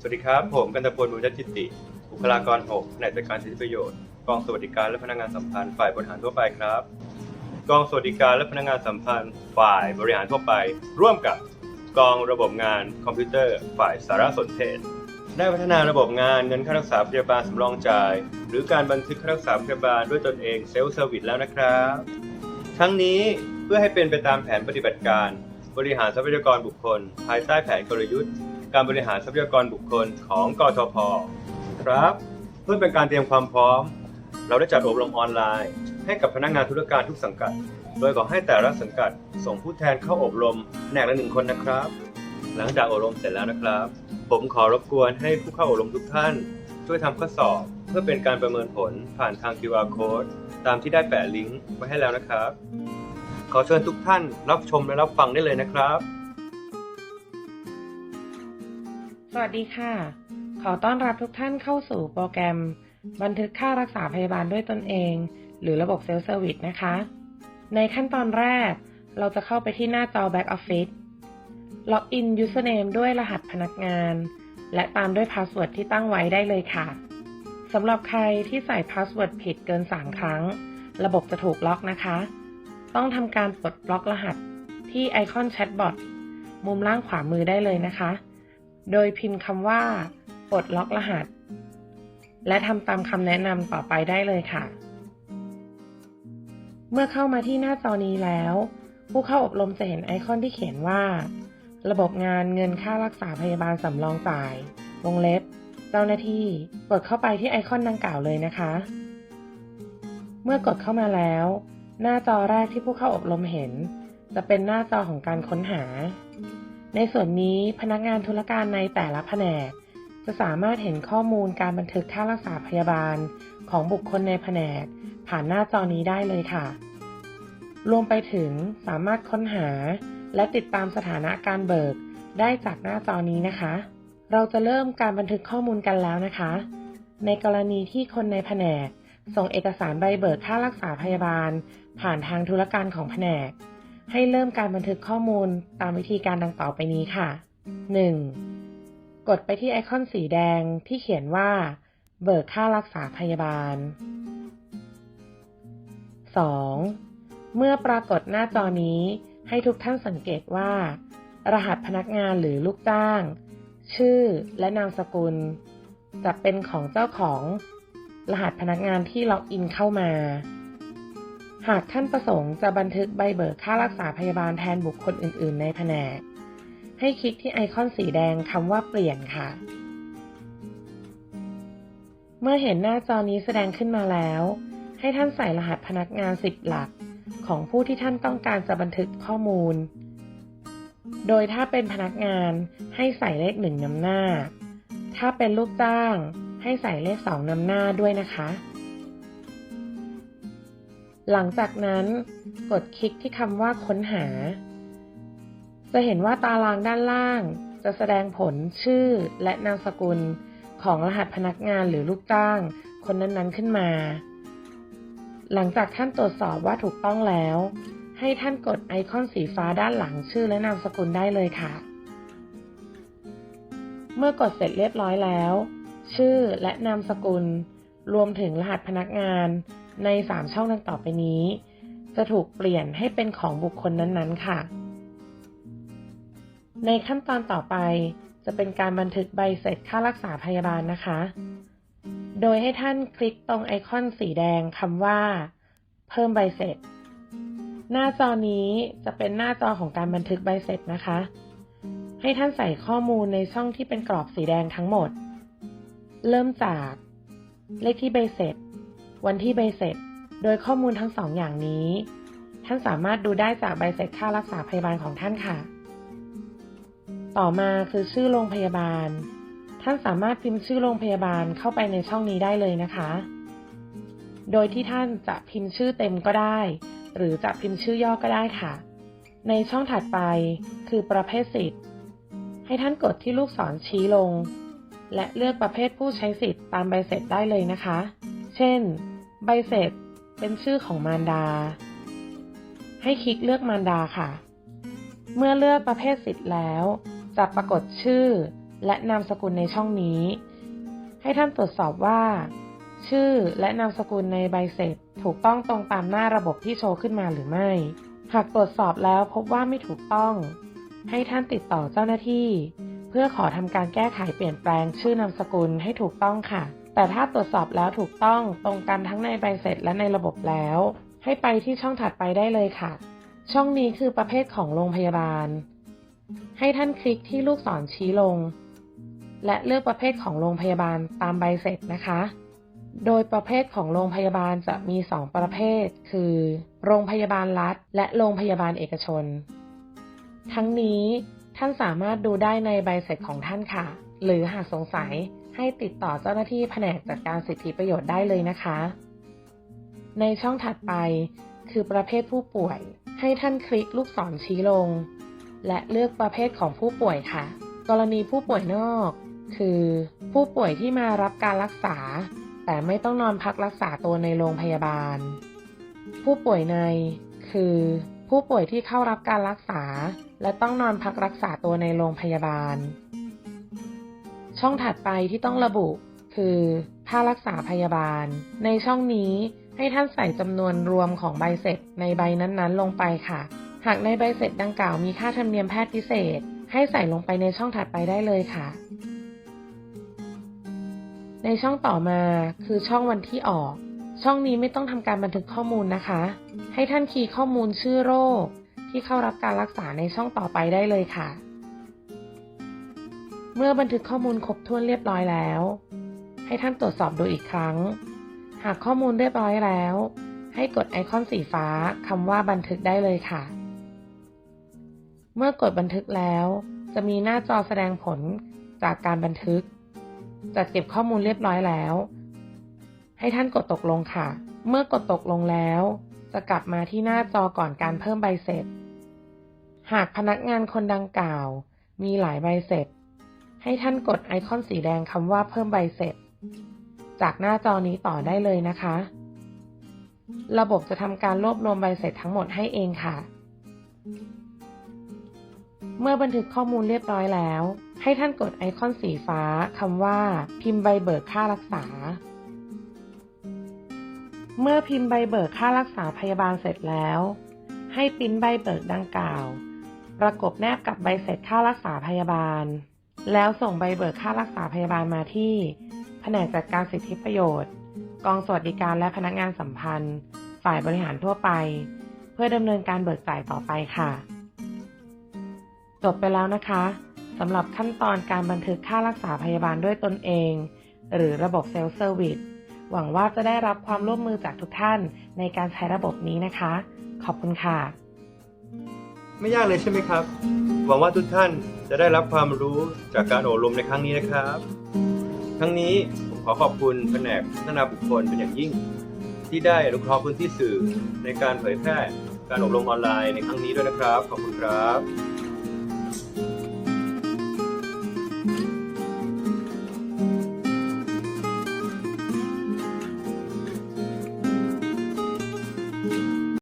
สวัสดีครับ ผมกันตพลบุญยจิตติ บุคลากร6แผนกจัดการสิทธิประโยชน์กองสวัสดิการและพนักงานสัมพันธ์ฝ่ายบริหารทั่วไปครับกองสวัสดิการและพนักงานสัมพันธ์ฝ่ายบริหารทั่วไป ร่วมกับกองระบบงานคอมพิวเตอร์ฝ่ายสารสนเทศ ได้พัฒนาระบบงานเงินค่ารักษาพยาบาลสำรองจ่าย หรือการบันทึกค่ารักษาพยาบาลด้วยตนเองเซลฟ์เซอร์วิสแล้วนะครับ ทั้งนี้เพื่อให้เป็นไปตามแผนปฏิบัติการ บริหารทรัพยากรบุคคล ภายใต้แผนกลยุทธ์ การบริหารทรัพยากรบุคคลของกทพครับ เพื่อเป็นการเตรียมความพร้อม เราได้จัดอบรมออนไลน์ ให้กับพนักงานธุรการทุกสังกัด โดยขอให้แต่ละสังกัดส่งผู้แทนเข้าอบรมแผนกละหนึ่งคนนะครับ หลังจากอบรมเสร็จแล้วนะครับ ผมขอรบกวนให้ผู้เข้าอบรมทุกท่าน ช่วยทำข้อสอบเพื่อเป็นการประเมินผลผ่านทาง QR code ตามที่ได้แปะลิงก์ไว้ให้แล้วนะครับ ขอเชิญทุกท่านรับชมและรับฟังได้เลยนะครับ วัสดีค่ะ ขอต้อนรับทุกท่านเข้าสู่โปรแกรม บันทึกค่ารักษาพยาบาลด้วยตนเอง หรือระบบเซลฟ์เซอร์วิสนะคะ ในขั้นตอนแรก เราจะเข้าไปที่หน้าจอ Back Office ล็อกอิน Username ด้วยรหัสพนักงาน และตามด้วยพาสเวิร์ดที่ตั้งไว้ได้เลยค่ะสำหรับใครที่ใส่พาสเวิร์ดผิดเกิน 3 ครั้ง ระบบจะถูกล็อกนะคะ ต้องทำการปลดล็อกรหัสที่ไอคอนแชทบอทมุมล่างขวามือได้เลยนะคะ โดยพิมพ์คำว่า ปลดล็อกรหัส และทำตามคำแนะนำต่อไปได้เลยค่ะ เมื่อเข้ามาที่หน้าจอนี้แล้ว ผู้เข้าอบรมจะเห็นไอคอนที่เขียนว่า ระบบงานเงินค่ารักษาพยาบาลสำรองจ่าย วงเล็บ เจ้าหน้าที่ กดเข้าไปที่ไอคอนดังกล่าวเลยนะคะ เมื่อกดเข้ามาแล้ว หน้าจอแรกที่ผู้เข้าอบรมเห็น จะเป็นหน้าจอของการค้นหา ในส่วนนี้พนักงานธุรการในแต่ละแผนก จะสามารถเห็นข้อมูลการบันทึกค่ารักษาพยาบาลของบุคคลในแผนก ผ่านหน้าจอนี้ได้เลยค่ะ รวมไปถึงสามารถค้นหา และติดตามสถานะการเบิกได้จากหน้าจอนี้นะคะ เราจะเริ่มการบันทึกข้อมูลกันแล้วนะคะ ในกรณีที่คนในแผนก ส่งเอกสารใบเบิกค่ารักษาพยาบาล ผ่านทางธุรการของแผนก ให้เริ่มการบันทึกข้อมูลตามวิธีการดังต่อไปนี้ค่ะ 1. กดไปที่ไอคอนสีแดงที่เขียนว่า เบิกค่ารักษาพยาบาล 2. เมื่อปรากฏหน้าจอนี้ให้ทุกท่านสังเกตว่า รหัสพนักงานหรือลูกจ้าง ชื่อและนามสกุล จะเป็นของเจ้าของรหัสพนักงานที่ล็อกอินเข้ามา หากท่านประสงค์จะบันทึกใบเบิกค่ารักษาพยาบาลแทนบุคคลอื่น ๆ ในแผนก ให้คลิกที่ไอคอนสีแดงคำว่าเปลี่ยนค่ะ เมื่อเห็นหน้าจอนี้แสดงขึ้นมาแล้ว ให้ท่านใส่รหัสพนักงาน 10 หลัก ของผู้ที่ท่านต้องการจะบันทึกข้อมูล โดยถ้าเป็นพนักงานให้ใส่เลขหนึ่งนำหน้า ถ้าเป็นลูกจ้าง ให้ใส่เลขสองนำหน้าด้วยนะคะ หลังจากนั้นกดคลิกที่คำว่าค้นหา จะเห็นว่าตารางด้านล่าง จะแสดงผลชื่อและนามสกุลของรหัสพนักงานหรือลูกจ้าง คนนั้นๆขึ้นมา หลังจากท่านตรวจสอบว่าถูกต้องแล้ว ให้ท่านกดไอคอนสีฟ้าด้านหลังชื่อและนามสกุลได้เลยค่ะ เมื่อกดเสร็จเรียบร้อยแล้ว ชื่อและนามสกุล รวมถึงรหัสพนักงาน ใน 3 ช่องดังต่อไปนี้ จะถูกเปลี่ยนให้เป็นของบุคคลนั้นๆ ค่ะ ในขั้นตอนต่อไปจะเป็นการบันทึกใบเสร็จค่ารักษาพยาบาลนะคะ โดยให้ท่านคลิกตรงไอคอนสีแดงคำว่า เพิ่มใบเสร็จ หน้าจอนี้จะเป็นหน้าจอของการบันทึกใบเสร็จนะคะ ให้ท่านใส่ข้อมูลในช่องที่เป็นกรอบสีแดงทั้งหมด เริ่มจาก เลขที่ใบเสร็จ วันที่ใบเสร็จ โดยข้อมูลทั้งสองอย่างนี้ ท่านสามารถดูได้จากใบเสร็จค่ารักษาพยาบาลของท่านค่ะ ต่อมาคือชื่อโรงพยาบาล ท่านสามารถพิมพ์ชื่อโรงพยาบาลเข้าไปในช่องนี้ได้เลยนะคะ โดยที่ท่านจะพิมพ์ชื่อเต็มก็ได้ หรือจะพิมพ์ชื่อย่อก็ได้ค่ะ ในช่องถัดไปคือประเภทสิทธิ์ ให้ท่านกดที่ลูกศรชี้ลงและเลือกประเภทผู้ใช้สิทธิ์ตามใบเสร็จได้เลยนะคะ เช่น ใบเสร็จเป็นชื่อของมารดา ให้คลิกเลือกมารดาค่ะ เมื่อเลือกประเภทสิทธิ์แล้ว จะปรากฏชื่อและนามสกุลในช่องนี้ ให้ท่านตรวจสอบว่า ชื่อและนามสกุลในใบเสร็จถูกต้องตรงตามหน้าระบบที่โชว์ขึ้นมาหรือไม่ หากตรวจสอบแล้วพบว่าไม่ถูกต้อง ให้ท่านติดต่อเจ้าหน้าที่ เพื่อขอทำการแก้ไขเปลี่ยนแปลงชื่อนามสกุลให้ถูกต้องค่ะ แต่ถ้าตรวจสอบแล้วถูกต้องตรงกันทั้งในใบเสร็จและในระบบแล้ว ให้ไปที่ช่องถัดไปได้เลยค่ะ ช่องนี้คือประเภทของโรงพยาบาล ให้ท่านคลิกที่ลูกศรชี้ลง และเลือกประเภทของโรงพยาบาลตามใบเสร็จนะคะ โดยประเภทของโรงพยาบาลจะมี 2 ประเภท คือ โรงพยาบาลรัฐ และโรงพยาบาลเอกชน ทั้งนี้ท่านสามารถดูได้ในใบเสร็จของท่านค่ะ หรือหากสงสัย ให้ติดต่อเจ้าหน้าที่แผนกจัดการสิทธิประโยชน์ได้เลยนะคะ ในช่องถัดไปคือประเภทผู้ป่วย ให้ท่านคลิกลูกศรชี้ลง และเลือกประเภทของผู้ป่วยค่ะ กรณีผู้ป่วยนอก คือ ผู้ป่วยที่มารับการรักษา แต่ไม่ต้องนอนพักรักษาตัวในโรงพยาบาล ผู้ป่วยใน คือ ผู้ป่วยที่เข้ารับการรักษา และต้องนอนพักรักษาตัวในโรงพยาบาล ช่องถัดไปที่ต้องระบุคือค่ารักษาพยาบาล ในช่องนี้ให้ท่านใส่จำนวนรวมของใบเสร็จในใบนั้นๆ ลงไปค่ะ หากในใบเสร็จดังกล่าวมีค่าธรรมเนียมแพทย์พิเศษ ให้ใส่ลงไปในช่องถัดไปได้เลยค่ะ ในช่องต่อมาคือช่องวันที่ออก ช่องนี้ไม่ต้องทำการบันทึกข้อมูลนะคะ ให้ท่านคีย์ข้อมูลชื่อโรค ที่เข้ารับการรักษาในช่องต่อไปได้เลยค่ะ เมื่อบันทึกข้อมูลครบถ้วนเรียบร้อยแล้ว ให้ท่านตรวจสอบดูอีกครั้ง หากข้อมูลเรียบร้อยแล้ว ให้กดไอคอนสีฟ้าคำว่าบันทึกได้เลยค่ะ เมื่อกดบันทึกแล้ว จะมีหน้าจอแสดงผลจากการบันทึก จัดเก็บข้อมูลเรียบร้อยแล้ว ให้ท่านกดตกลงค่ะ เมื่อกดตกลงแล้ว จะกลับมาที่หน้าจอก่อนการเพิ่มใบเสร็จ หากพนักงานคนดังกล่าว มีหลายใบเสร็จ ให้ท่านกดไอคอนสีแดงคำว่าเพิ่มใบเสร็จ จากหน้าจอนี้ต่อได้เลยนะคะ ระบบจะทำการรวบรวมใบเสร็จทั้งหมดให้เองค่ะ เมื่อบันทึกข้อมูลเรียบร้อยแล้ว ให้ท่านกดไอคอนสีฟ้าคำว่า พิมพ์ใบเบิกค่ารักษา เมื่อพิมพ์ใบเบิกค่ารักษาพยาบาลเสร็จแล้ว ให้ปิ้นใบเบิกดังกล่าว ประกบแนบกับใบเสร็จค่ารักษาพยาบาล แล้วส่งใบเบิกค่ารักษาพยาบาลมาที่ แผนกจัดการสิทธิประโยชน์ กองสวัสดิการและพนักงานสัมพันธ์ ฝ่ายบริหารทั่วไป เพื่อดำเนินการเบิกจ่ายต่อไปค่ะ จบไปแล้วนะคะสำหรับขั้นตอนการบันทึกค่ารักษาพยาบาลด้วยตนเอง หรือระบบเซลล์เซอร์วิสหวังว่าจะได้รับความร่วมมือจากทุกท่านในการใช้ระบบนี้นะคะ ขอบคุณค่ะ ไม่ยากเลยใช่ไหมครับ หวังว่าทุกท่านจะได้รับความรู้จากการอบรมในครั้งนี้นะครับ ทั้งนี้ผมขอขอบคุณแผนกพัฒนาบุคคลเป็นอย่างยิ่ง ที่ได้อนุเคราะห์พื้นที่สื่อในการเผยแพร่การอบรมออนไลน์ในครั้งนี้ด้วยนะครับ ขอบคุณครับ